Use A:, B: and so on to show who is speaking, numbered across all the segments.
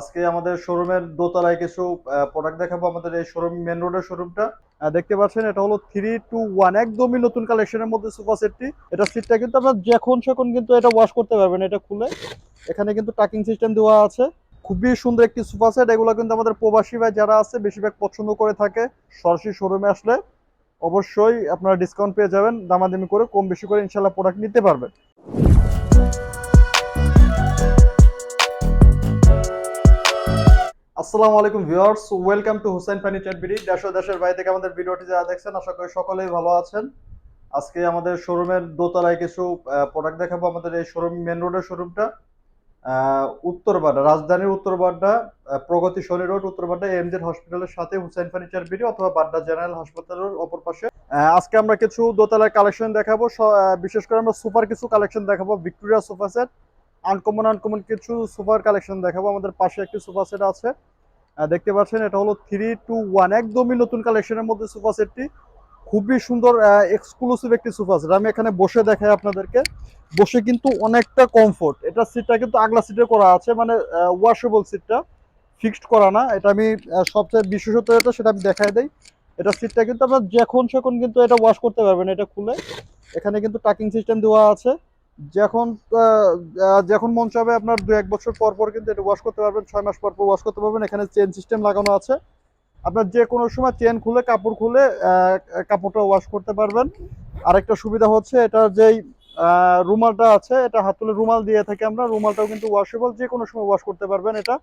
A: আজকে আমাদের শোরুমের দোতলায় কিছু প্রোডাক্ট দেখাবো। আমাদের এই শোরুম মেন রোডের শোরুমটা দেখতে পাচ্ছেন, এটা হলো থ্রি টু ওয়ান একদমই নতুন কালেকশনের মধ্যে সোফা সেটটি এটা সিটটা কিন্তু আপনার যখন সেখন কিন্তু এটা ওয়াশ করতে পারবেন, এটা খুলে। এখানে কিন্তু টাকিং সিস্টেম দেওয়া আছে। খুবই সুন্দর একটি সোফা সেট এগুলো কিন্তু আমাদের প্রবাসী ভাই যারা আছে, বেশিরভাগ পছন্দ করে থাকে, সরাসরি শোরুমে আসলে অবশ্যই আপনারা ডিসকাউন্ট পেয়ে যাবেন, দামাদামি করে কম বেশি করে ইনশাল্লাহ প্রোডাক্ট নিতে পারবেন। আসসালামু আলাইকুম viewers, welcome to Hussain furniture BD. দেশ দেশের বাইরে থেকে আমাদের ভিডিওটি যারা দেখছেন, আশা করি সকলেই ভালো আছেন। আজকে আমাদের শোরুমের দোতলায় কিছু প্রোডাক্ট দেখাবো। আমাদের এই শোরুম মেন রোডের শোরুমটা উত্তরবাড্ডা রাজধানীর উত্তরবাড্ডা প্রগতি শনি রোড উত্তরবাড্ডা এমজেড হসপিটালের সাথে হুসাইন ফার্নিচার বিডি অথবা বাড্ডা জেনারেল হাসপাতালের অপর পাশে। আজকে আমরা কিছু দোতলার কালেকশন দেখাবো। বিশেষ করে আমরা সুপার কিছু কালেকশন দেখাবো। Victoria sofa set uncommon uncommon কিছু সুপার কালেকশন দেখাবো। আমাদের পাশে একটি সোফা সেট আছে। দেখতে পাচ্ছেন, এটা হলো থ্রি টু ওয়ান একদমই নতুন কালেকশনের মধ্যে সোফা সেটটি খুবই সুন্দর এক্সক্লুসিভ একটি সোফা সেট আমি এখানে বসে দেখাই আপনাদেরকে। বসে কিন্তু অনেকটা কমফোর্ট এটা সিটটা কিন্তু আগলা সিটে করা আছে মানে ওয়াশেবল সিটটা ফিক্সড করা না। এটা আমি সবচেয়ে বিশেষত এটা, সেটা আমি দেখাই দেই। এটা সিটটা কিন্তু আপনার যখন সেখন কিন্তু এটা ওয়াশ করতে পারবেন, এটা খুলে। এখানে কিন্তু টাকিং সিস্টেম দেওয়া আছে। যখন যখন মন চাবে আপনার দু এক বছর পর পর কিন্তু এটা ওয়াশ করতে পারবেন, ছয় মাস পর পর ওয়াশ করতে পারবেন। এখানে চেন সিস্টেম লাগানো আছে। আপনার যে কোনো সময় চেন খুলে, কাপড় খুলে কাপড়টা ওয়াশ করতে পারবেন। আরেকটা সুবিধা হচ্ছে এটা যেই রুমালটা আছে, এটা হাতুলে রুমাল দিয়ে থাকে আমরা। রুমালটাও কিন্তু ওয়াশেবল যে কোনো সময় ওয়াশ করতে পারবেন এটা।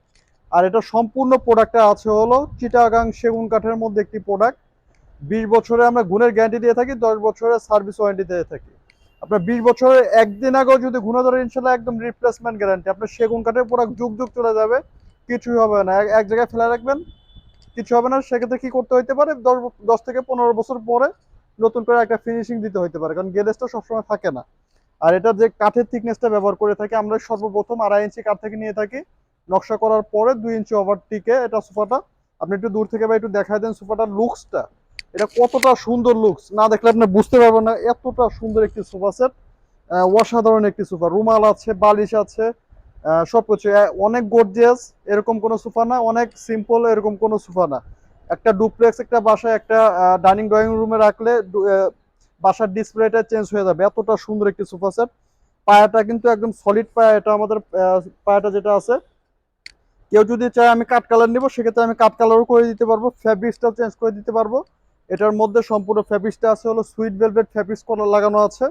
A: আর এটা সম্পূর্ণ প্রোডাক্টটা আছে হলো চিটাগাং সেগুন কাঠের মধ্যে একটি প্রোডাক্ট বিশ বছরে আমরা গুণের গ্যারান্টি দিয়ে থাকি, দশ বছরের সার্ভিস ওয়ারেন্টি দিয়ে থাকি। আপনার বিশ বছরের একদিন আগেও যদি ঘুরে ধরে, ইনশাল্লাহ একদম রিপ্লেসমেন্ট গ্যারান্টি আপনার সেগুন কাঠের প্রোডাক্ট যুগ যুগ চলে যাবে, কিছুই হবে না। এক- জায়গায় ফেলে রাখবেন, কিছু হবে না। সেক্ষেত্রে কি করতে হইতে পারে? দশ থেকে পনেরো বছর পরে নতুন করে একটা ফিনিশিং দিতে হইতে পারে, কারণ গ্যারেজটা সবসময় থাকে না। আর এটা যে কাঠের থিকনেসটা ব্যবহার করে থাকি, আমরা সর্বপ্রথম আড়াই ইঞ্চি কাঠ থেকে নিয়ে থাকি। নকশা করার পরে দুই ইঞ্চি ওভার টিকে এটা সোফাটা। আপনি একটু দূর থেকে বা একটু দেখাই দেন সোফাটার লুকসটা এটা কতটা সুন্দর লুকস না দেখলে আপনি বুঝতে পারবেন না, এতটা সুন্দর একটি সোফা সেট অসাধারণ একটি সোফা। রুমাল আছে, বালিশ আছে সবকিছু। অনেক গর্জিয়াস এরকম কোনো সোফা না, অনেক সিম্পল এরকম কোনো সোফা না। একটা ডুপ্লেক্স একটা বাসায়, একটা ডাইনিং ড্রয়িং রুমে রাখলে বাসার ডিসপ্লেটা চেঞ্জ হয়ে যাবে। এতটা সুন্দর একটি সোফা সেট। পায়াটা কিন্তু একদম সলিড পায়া, এটা আমাদের পায়াটা যেটা আছে। কেউ যদি চায় আমি কাঠ কালার নিব, সেক্ষেত্রে আমি কাঠ কালারও করে দিতে পারব ফ্যাব্রিক্সটাও চেঞ্জ করে দিতে পারব। এটার মধ্যে সম্পূর্ণ ফ্যাব্রিক্সটা আছে, হলো সুইট ভেলভেট ফ্যাব্রিক্স কলার লাগানো আছে।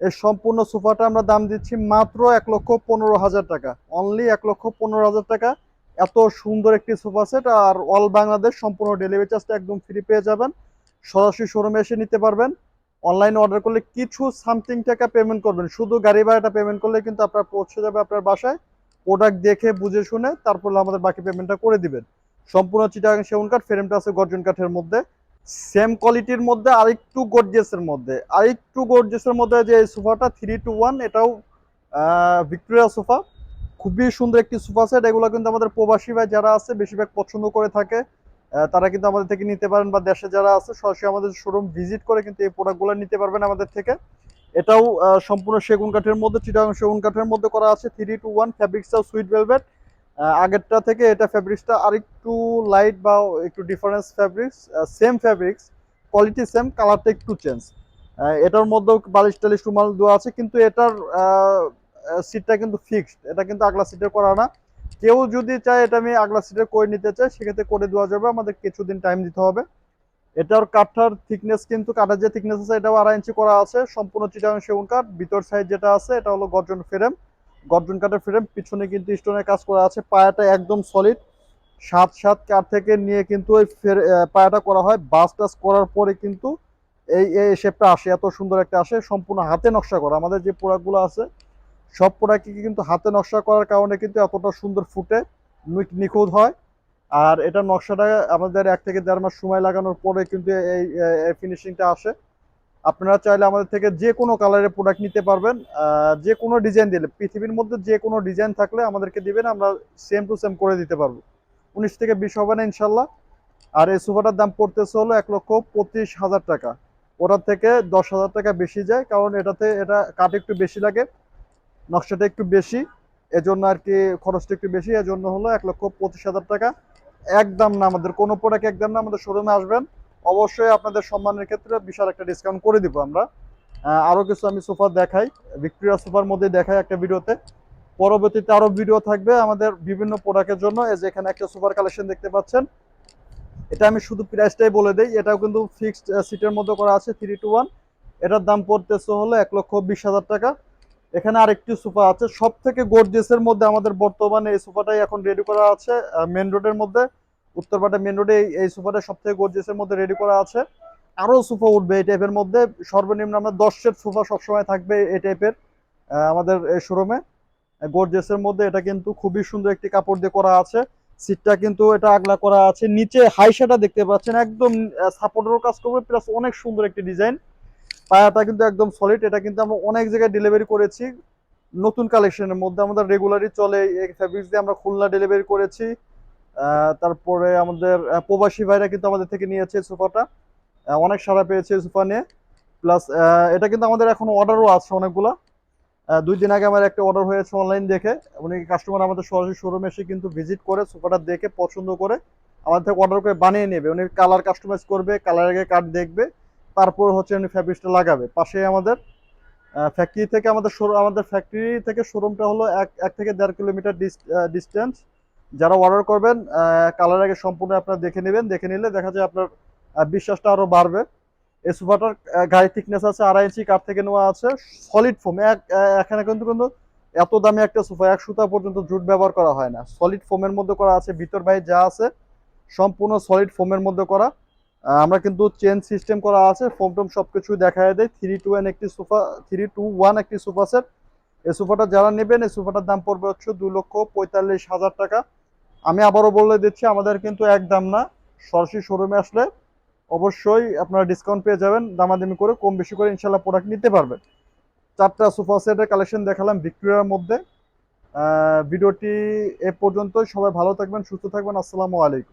A: এই সম্পূর্ণ সোফাটা আমরা দাম দিচ্ছি মাত্র এক লক্ষ পনেরো হাজার টাকা। অনলি এক লক্ষ পনেরো হাজার টাকা। এত সুন্দর একটি সোফা সেট আর অল বাংলাদেশ সম্পূর্ণ ডেলিভারি চার্জটা একদম ফ্রি পেয়ে যাবেন। সরাসরি শোরুমে এসে নিতে পারবেন। অনলাইনে অর্ডার করলে কিছু সামথিং টাকা পেমেন্ট করবেন। শুধু গাড়ি ভাড়াটা পেমেন্ট করলে কিন্তু আপনার পৌঁছে যাবে আপনার বাসায়। প্রোডাক্ট দেখে, বুঝে শুনে তারপর আমাদের বাকি পেমেন্টটা করে দিবেন। সম্পূর্ণ চিটাগাং সেগুন কাঠ ফ্রেমটা আছে গর্জন কাঠের মধ্যে। সেম কোয়ালিটির মধ্যে আরেকটু গর্জিয়াসের মধ্যে। আরেকটু গর্জিয়াসের মধ্যে যে সোফাটা থ্রি টু ওয়ান এটাও ভিক্টোরিয়া সোফা। খুবই সুন্দর একটি সোফা সেট এগুলো কিন্তু আমাদের প্রবাসী ভাই যারা আছে, বেশিরভাগ পছন্দ করে থাকে। তারা কিন্তু আমাদের থেকে নিতে পারেন বা দেশে যারা আছে, সরাসরি আমাদের শোরুম ভিজিট করে কিন্তু এই প্রোডাক্টগুলো নিতে পারবেন আমাদের থেকে। এটাও সম্পূর্ণ সেগুন কাঠের মধ্যে, চিটাগাং সেগুন কাঠের মধ্যে করা আছে থ্রি টু ওয়ান ফ্যাব্রিক্সটাও সুইট ভেলভেট আগেরটা থেকে এটা ফ্যাব্রিক্সটা আরেকটু লাইট বা একটু difference fabrics same fabrics quality same কালারটা একটু চেঞ্জ এটার মধ্যেও বালিশ টালিশ রুমাল দেওয়া আছে, কিন্তু এটার সিটটা কিন্তু ফিক্সড এটা কিন্তু আগলা সিটের করা না। কেউ যদি চায় এটা আমি আগলা সিটে করে নিতে চাই সেক্ষেত্রে করে দেওয়া যাবে। আমাদের কিছুদিন টাইম দিতে হবে। এটার কাঠটার থিকনেস কিন্তু, কাঠের যে থিকনেস আছে, এটাও আড়াই ইঞ্চি করা আছে। সম্পূর্ণ চিটাগাং সেগুন কাঠ। ভিতর সাইড যেটা আছে, এটা হলো গর্জন ফ্রেম গর্জন কাঠের ফ্রেম, পিছনে কিন্তু স্টোনের কাজ করা আছে, পায়াটা একদম সলিড সাত সাত কাঠ থেকে নিয়ে কিন্তু ওই পায়াটা করা হয়। বাস টাস করার পরে কিন্তু এই এই শেপটা আসে, এত সুন্দর একটা আসে, সম্পূর্ণ হাতে নকশা করা। আমাদের যে প্রোডাক্টগুলো আছে, সব প্রোডাক্টই কিন্তু হাতে নকশা করার কারণে কিন্তু এতটা সুন্দর ফুটে নিখুঁত হয়। আর এটা নকশাটা আমাদের এক থেকে দেড় মাস সময় লাগানোর পরে কিন্তু এই ফিনিশিংটা আসে। আপনারা চাইলে আমাদের থেকে যে কোনো কালারের প্রোডাক্ট নিতে পারবেন যে কোনো ডিজাইন দিলে, পৃথিবীর মধ্যে যে কোনো ডিজাইন থাকলে আমাদেরকে দিবেন, আমরা সেম টু সেম করে দিতে পারব। উনিশ থেকে বিশ হবে না ইনশাল্লাহ। আর এই সোফাটার দাম পড়তেছে হলো এক লক্ষ পঁচিশ হাজার টাকা। ওটার থেকে দশ হাজার টাকা বেশি যায়, কারণ এটাতে এটা কাঠ একটু বেশি লাগে, নকশাটা একটু বেশি, এজন্য আর কি খরচটা একটু বেশি, এজন্য হলো এক লক্ষ পঁচিশ হাজার টাকা। একদম না, আমাদের কোনো প্রোডাক্ট একদম না, আমাদের শোরুমে আসবেন। অবশ্যই আপনাদের সম্মানের ক্ষেত্রে বিশাল একটা ডিসকাউন্ট করে দিব আমরা। আহ, আরও কিছু আমি সোফা দেখাই। ভিক্টোরিয়া সোফার মধ্যে দেখাই একটা ভিডিওতে। পরবর্তীতে আরও ভিডিও থাকবে আমাদের বিভিন্ন প্রোডাক্টের জন্য। এই যে এখানে একটা সুপার কালেকশন দেখতে পাচ্ছেন। এটা আমি শুধু প্রাইসটাই বলে দিই। এটাও কিন্তু ফিক্সড সিটের মধ্যে করা আছে থ্রি টু ওয়ান এটার দাম পড়তেছে হলো এক লক্ষ বিশ হাজার টাকা। এখানে আরেকটি সোফা আছে। সব থেকে গোর্জেসের মধ্যে আমাদের বর্তমানে এই সোফাটাই এখন রেডি করা আছে মেন রোডের মধ্যে। উত্তরপাটা মেন রোডে এই- সোফাটা সব থেকে গোর্জেসের মধ্যে রেডি করা আছে। আরও সোফা উঠবে এই টাইপের মধ্যে। সর্বনিম্ন আমরা দশ সেট সোফা সবসময় থাকবে এই টাইপের আমাদের শোরুমে গোর্জেসের মধ্যে এটা কিন্তু খুবই সুন্দর একটি কাপড় দিয়ে করা আছে। সিটটা কিন্তু এটা আগলা করা আছে। নিচে হাইসাটা দেখতে পাচ্ছেন। একদম সাপোর্টেরও কাজ করবে প্লাস অনেক সুন্দর একটি ডিজাইন পায়াটা কিন্তু একদম সলিড এটা কিন্তু আমরা অনেক জায়গায় ডেলিভারি করেছি। নতুন কালেকশনের মধ্যে আমাদের রেগুলারই চলে। এই ফ্যাব্রিক্স দিয়ে আমরা খুলনা ডেলিভারি করেছি। তারপরে আমাদের প্রবাসী ভাইরা কিন্তু আমাদের থেকে নিয়েছে সোফাটা। অনেক সাড়া পেয়েছে সোফা নিয়ে। প্লাস এটা কিন্তু আমাদের এখন অর্ডারও আছে অনেকগুলা। দুই দিন আগে আমার একটা অর্ডার হয়েছে অনলাইন দেখে। উনি কাস্টমার আমাদের সরাসরি শোরুমে এসে কিন্তু ভিজিট করে সোফাটা দেখে পছন্দ করে আমাদের থেকে অর্ডার করে বানিয়ে নেবে। উনি কালার কাস্টমাইজ করবে কালার আগে কার্ড দেখবে, তারপর হচ্ছে উনি ফ্যাব্রিক্সটা লাগাবে। পাশে আমাদের ফ্যাক্টরি থেকে আমাদের আমাদের ফ্যাক্টরি থেকে শোরুমটা হলো এক এক থেকে দেড় কিলোমিটার ডিস্টেন্স যারা অর্ডার করবেন কালার আগে সম্পূর্ণ আপনারা দেখে নেবেন, দেখে নিলে দেখা যায় আপনার বিশ্বাসটা আরও বাড়বে। এই সোফাটার গায়ে থিকনেস আছে, আড়াই ইঞ্চি কাঠ থেকে নেওয়া আছে সলিড ফোম এক এখানে কিন্তু কিন্তু এত দামি একটা সোফা, এক সুতা পর্যন্ত জুট ব্যবহার করা হয় না। সলিড ফোমের মধ্যে করা আছে, ভিতর বাইরে যা আছে, সম্পূর্ণ সলিড ফোমের মধ্যে করা। আমরা কিন্তু চেন সিস্টেম করা আছে ফোম টোম সবকিছু দেখায় দেয়। থ্রি টু ওয়ান একটি সোফা থ্রি টু ওয়ান একটি সোফা সেট এই সোফাটা যারা নেবেন, এই সোফাটার দাম পড়বে হচ্ছে দু লক্ষ পঁয়তাল্লিশ হাজার টাকা। আমি আবারও বলে দিচ্ছি, আমাদের কিন্তু এক দাম না। সরাসরি শোরুমে আসলে অবশ্যই আপনারা ডিসকাউন্ট পেয়ে যাবেন, দামাদামি করে কম বেশি করে ইনশাল্লাহ প্রোডাক্ট নিতে পারবেন। চারটা সোফা সেটের কালেকশন দেখালাম ভিক্টোরিয়ার মধ্যে। ভিডিওটি এ পর্যন্ত সবাই ভালো থাকবেন, সুস্থ থাকবেন। আসসালামু আলাইকুম।